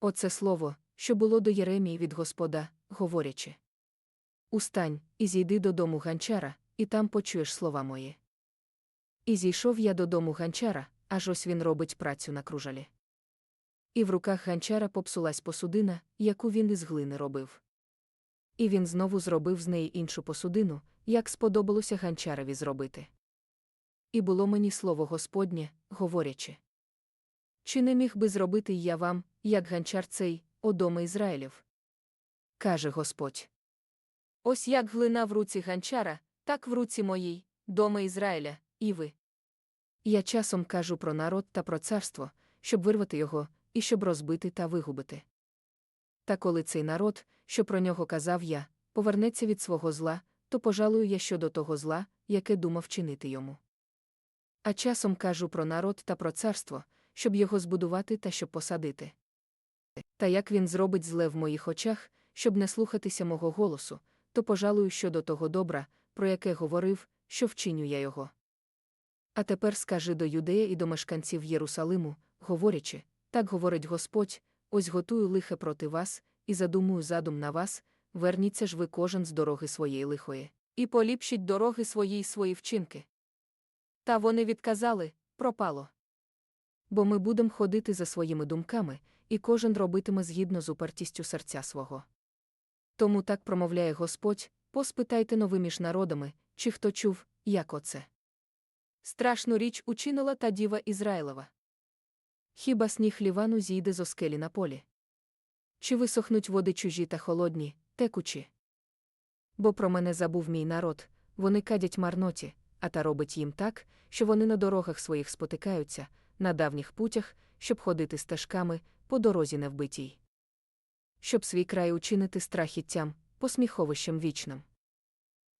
Оце слово, що було до Єремії від Господа, говорячи. Устань, і зійди додому ганчара, і там почуєш слова мої. І зійшов я додому ганчара, аж ось він робить працю на кружалі. І в руках ганчара попсулась посудина, яку він із глини робив. І він знову зробив з неї іншу посудину, як сподобалося ганчарові зробити. І було мені слово Господнє, говорячи. Чи не міг би зробити я вам, як ганчар цей, о доме Ізраїлів? каже Господь. Ось як глина в руці ганчара, так в руці моїй, доме Ізраїля, і ви. Я часом кажу про народ та про царство, щоб вирвати його, і щоб розбити та вигубити. Та коли цей народ, що про нього казав я, повернеться від свого зла, то пожалую я щодо того зла, яке думав чинити йому. А часом кажу про народ та про царство, щоб його збудувати та щоб посадити. Та як він зробить зле в моїх очах, щоб не слухатися мого голосу, то пожалую щодо того добра, про яке говорив, що вчиню я його. А тепер скажи до юдея і до мешканців Єрусалиму, говорячи, так говорить Господь, ось готую лихе проти вас, і задумую задум на вас, верніться ж ви кожен з дороги своєї лихої, і поліпшіть дороги свої й свої вчинки. Та вони відказали пропало. Бо ми будемо ходити за своїми думками, і кожен робитиме згідно з упертістю серця свого. Тому так промовляє Господь, поспитайте нови між народами, чи хто чув, як оце. Страшну річ учинила та діва Ізраїлова. Хіба сніг лівану зійде зо скелі на полі? Чи висохнуть води чужі та холодні, текучі? Бо про мене забув мій народ, вони кадять марноті, а та робить їм так, що вони на дорогах своїх спотикаються, на давніх путях, щоб ходити стежками, по дорозі невбитій. Щоб свій край учинити страхіттям, посміховищем вічним.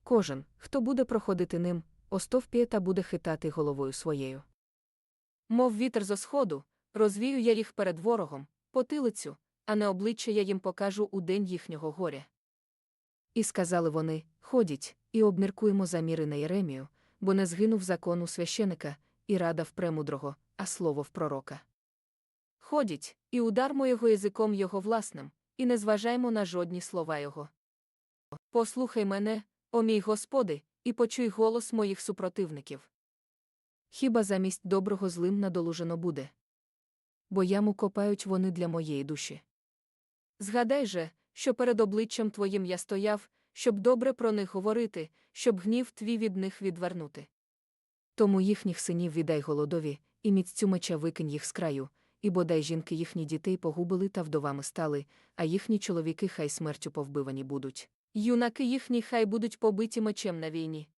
Кожен, хто буде проходити ним, остовпіє та буде хитати головою своєю. Мов вітер зо сходу, розвію я їх перед ворогом, потилицю, а не обличчя я їм покажу у день їхнього горя. І сказали вони ходіть, і обміркуємо заміри на Єремію, бо не згинув закон у священика, і рада в премудрого, а слово в пророка. Ходіть, і удармо його язиком його власним, і не зважаймо на жодні слова його. Послухай мене, о мій Господи, і почуй голос моїх супротивників. Хіба замість доброго злим надолужено буде? Бо яму копають вони для моєї душі. Згадай же, що перед обличчям твоїм я стояв, щоб добре про них говорити, щоб гнів твій від них відвернути. Тому їхніх синів віддай голодові, і міццю меча викинь їх з краю, і бодай жінки їхні дітей погубили та вдовами стали, а їхні чоловіки хай смертю повбивані будуть. Юнаки їхні хай будуть побиті мечем на війні.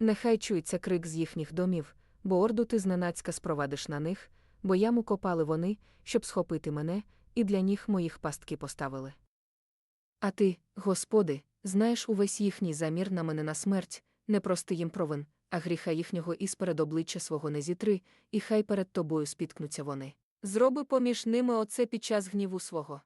Нехай чується крик з їхніх домів, бо орду ти зненацька спровадиш на них, бо яму копали вони, щоб схопити мене, і для них моїх пастки поставили. А ти, Господи, знаєш увесь їхній замір на мене на смерть, не прости їм провин, а гріха їхнього із перед обличчя свого не зітри, і хай перед тобою спіткнуться вони. Зроби поміж ними оце під час гніву свого.